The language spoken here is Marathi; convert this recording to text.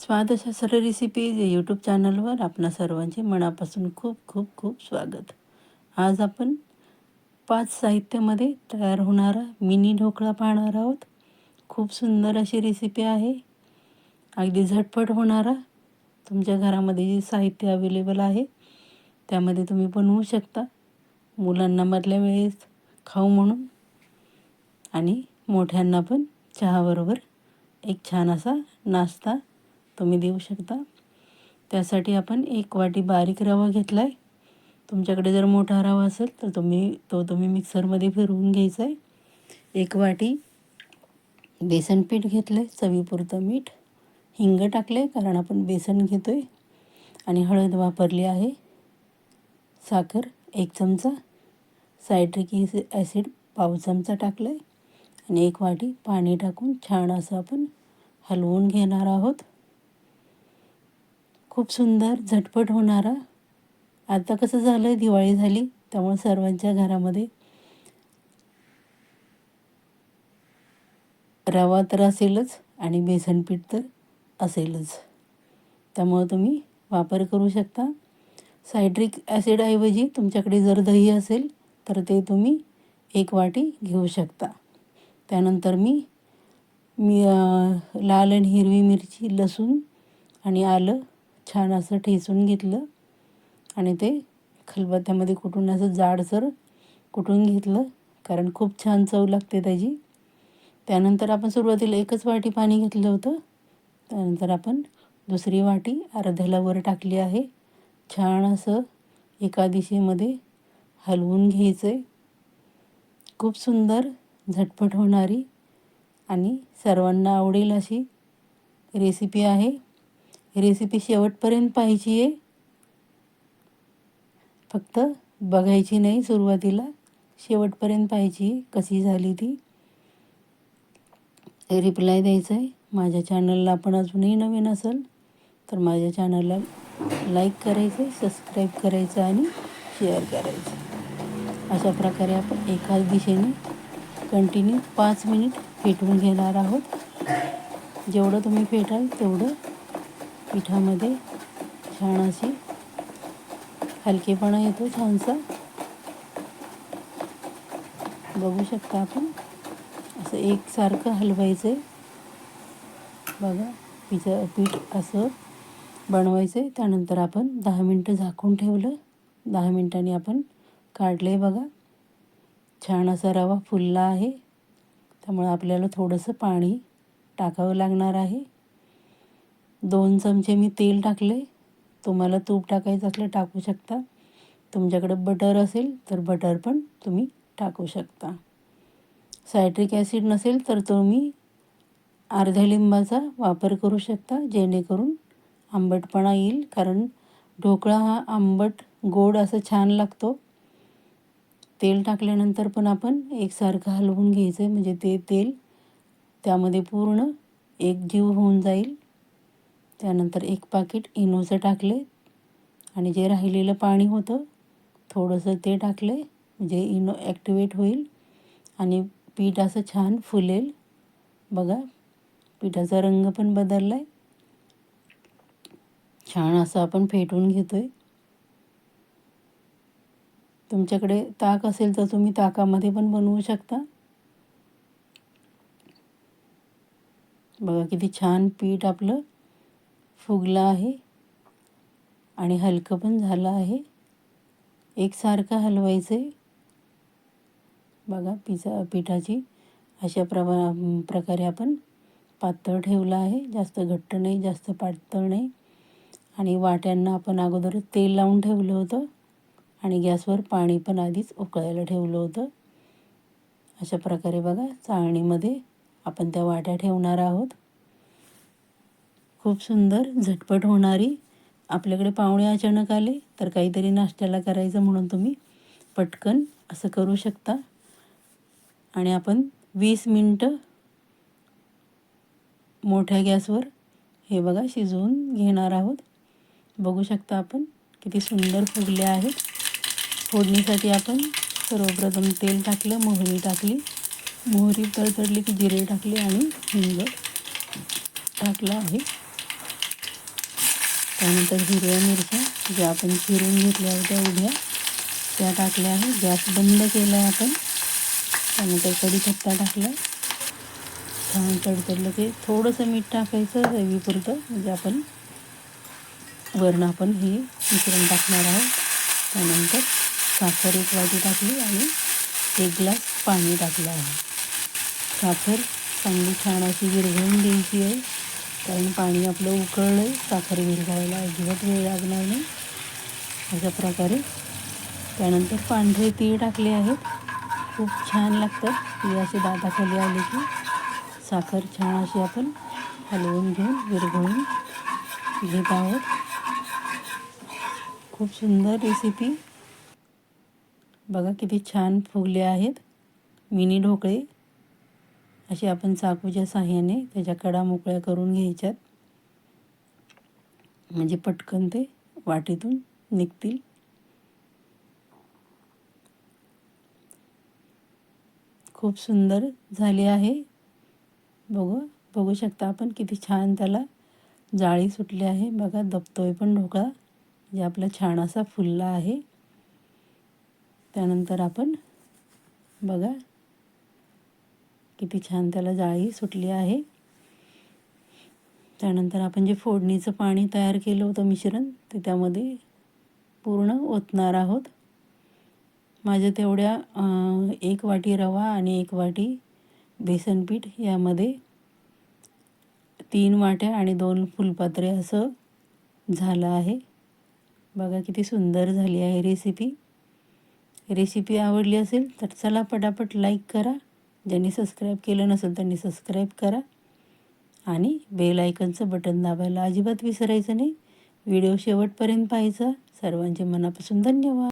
स्वादशास्त्र रेसिपीज या यूट्यूब चॅनलवर आपणा सर्वांचे मनापासून खूप खूप खूप स्वागत. आज आपण पाच साहित्यामध्ये तयार होणारा मिनी ढोकळा पाहणार आहोत. खूप सुंदर अशी रेसिपी आहे. अगदी झटपट होणारा तुमच्या घरामध्ये जे साहित्य अवेलेबल आहे त्यामध्ये तुम्ही बनवू शकता. मुलांना मधल्या वेळेस खाऊ म्हणून. आणि मोठ्यांना पण चहाबरोबर एक छान असा नाश्ता तुम्ही देऊ शकता. त्यासाठी आपण एक वाटी बारीक रवा घेतला आहे तुमच्याकडे जर मोठा रवा असेल तर तुम्ही तो तुम्ही मिक्सरमध्ये फिरवून घ्यायचा आहे एक वाटी बेसन पीठ घेतलं आहे चवीपुरतं मीठ. हिंग टाकलं आहे कारण आपण बेसन घेतो आहे आणि हळद वापरली आहे. साखर एक चमचा. सायट्रिक ॲसिड पाव चमचा टाकलं आहे आणि एक वाटी पाणी टाकून छान असं आपण हलवून घेणार आहोत. खूप सुंदर झटपट होणारा. आता कसं झालं आहे दिवाळी झाली त्यामुळे सर्वांच्या घरामध्ये रवा तर असेलच आणि बेसनपीठ तर असेलच. त्यामुळं तुम्ही वापर करू शकता. सायट्रिक ॲसिडऐवजी तुमच्याकडे जर दही असेल तर ते तुम्ही एक वाटी घेऊ शकता. त्यानंतर मी मी लाल आणि हिरवी मिरची लसूण आणि आलं छान असं ठेचून घेतलं आणि ते खलबत्त्यामध्ये कुटून असं जाडसर कुटून घेतलं कारण खूप छान चव लागते त्याची. त्यानंतर आपण सुरुवातीला एकच वाटी पाणी घेतलं होतं. त्यानंतर आपण दुसरी वाटी अर्ध्याला वर टाकली आहे. छान असं एका दिशेमध्ये हलवून घ्यायचं आहे खूप सुंदर झटपट होणारी आणि सर्वांना आवडेल अशी रेसिपी आहे. रेसिपी शेवटपर्यंत पाहिजे आहे फक्त बघायची नाही सुरुवातीला शेवटपर्यंत पाहिजे कशी झाली ती. रिप्लाय द्यायचं आहे माझ्या चॅनलला आपण अजूनही नवीन असेल तर माझ्या चॅनलला लाईक करायचं सबस्क्राईब करायचं आणि शेअर करायचं अशा प्रकारे आपण एकाच दिशेने कंटिन्यू पाच मिनिट फेटवून घेणार आहोत. जेवढं तुम्ही फेटाल तेवढं पिठामध्ये छान अशी हलकेपणा येतो छानसा. बघू शकता आपण. असं एकसारखं हलवायचं आहे बघा पिझ्झा पीठ असं बनवायचं आहे त्यानंतर आपण दहा मिनटं झाकून ठेवलं. दहा मिनटांनी आपण काढलं आहे बघा. छान असा रवा फुलला आहे. त्यामुळे आपल्याला थोडंसं पाणी टाकावं लागणार आहे. दोन चमचे मी तेल टाकले. तुम्हाला तूप टाकायचं असलं टाकू शकता. तुमच्याकडं बटर असेल तर बटर पण तुम्ही टाकू शकता. सायट्रिक ॲसिड नसेल तर तुम्ही अर्ध्या लिंबाचा वापर करू शकता जेणेकरून आंबटपणा येईल. कारण ढोकळा हा आंबट गोड असं छान लागतो. तेल टाकल्यानंतर पण आपण एकसारखं हलवून घ्यायचं. आहे म्हणजे ते तेल त्यामध्ये पूर्ण एक जीव होऊन जाईल. त्यानंतर एक पाकिट इनोचं टाकले आणि जे राहिलेलं पाणी होतं थोडंसं ते टाकले म्हणजे इनो ॲक्टिवेट होईल. आणि पीठ असं छान फुलेल. बघा पिठाचा रंग पण बदलला आहे छान असं आपण फेटून घेतो आहे तुमच्याकडे ताक असेल तर तुम्ही ताकामध्ये पण बनवू शकता. बघा किती छान पीठ आपलं फुगलं आहे आणि हलकं पण झालं आहे. एकसारखं हलवायचं आहे बघा पिझा पिठाची अशा प्रमा प्रकारे आपण पातळ ठेवलं आहे. जास्त घट्ट नाही जास्त पातळ नाही. आणि वाट्यांना आपण अगोदर तेल लावून ठेवलं होतं आणि गॅसवर पाणी पण आधीच उकळायला ठेवलं होतं. अशा प्रकारे बघा चाळणीमध्ये आपण त्या वाट्या ठेवणार आहोत. खूप सुंदर झटपट होणारी. आपल्याकडे पाहुणे अचानक आले तर काहीतरी नाश्त्याला करायचं म्हणून तुम्ही पटकन असं करू शकता. आणि आपण वीस मिनटं मोठ्या गॅसवर हे बघा शिजवून घेणार आहोत. बघू शकता आपण किती सुंदर फुगले आहेत. फोडणीसाठी आपण सर्वप्रथम तेल टाकलं मोहरी टाकली. मोहरी तडतडली की जिरे टाकले आणि हिंग टाकलं आहे. त्यानंतर हिरव्या मिरच्या ज्या आपण चिरून घेतल्या होत्या उभ्या त्या टाकल्या आहे गॅस बंद केला आहे आपण. त्यानंतर कढीपत्ता टाकला छान तडतडलं की थोडंसं मीठ टाकायचं रवीपुरतं म्हणजे आपण वरण आपण हे मिश्रण टाकणार आहोत. त्यानंतर साखर एक वाटी टाकली आणि एक ग्लास पाणी टाकलं आहे. साखर चांगली छान अशी विरघळून द्यायची आहे. कारण पाणी आपलं उकळलं साखर विरघळायला अजिबात वेळ लागणार नाही. अशा प्रकारे त्यानंतर पांढरे तीळ टाकले आहेत. खूप छान लागतात. ती असे दाताखाली आले की साखर छान अशी आपण हलवून घेऊन विरघळून घेत आहोत. खूप सुंदर रेसिपी बघा किती छान फुगले आहेत. मिनी ढोकळे. असे आपण चाकूच्या साह्याने त्याच्या कडा मोकळ्या करून घ्यायच्यात. म्हणजे पटकन ते वाटीतून निघतील. खूप सुंदर झाले आहे. बघू बघू शकता आपण किती छान त्याला जाळी सुटली आहे. बघा दबतोय पण ढोकळा जे आपला छान असा फुलला आहे. त्यानंतर आपण बघा किती छान त्याला जाळी सुटली आहे. त्यानंतर आपण जे फोडणीचं पाणी तयार केलं होतं मिश्रण ते त्यामध्ये पूर्ण ओतणार आहोत. माझ्या तेवढ्या एक वाटी रवा आणि एक वाटी बेसनपीठ यामध्ये तीन वाट्या आणि दोन फुलपात्रे असं झालं आहे. बघा किती सुंदर झाली आहे रेसिपी. रेसिपी आवडली असेल तर चला पटापट लाईक करा. ज्यांनी सबस्क्राईब केलं नसेल त्यांनी सबस्क्राईब करा. आणि बेल आयकनचं बटन दाबायला अजिबात विसरायचं नाही. व्हिडिओ शेवटपर्यंत पाहायचा. सर्वांचे मनापासून धन्यवाद.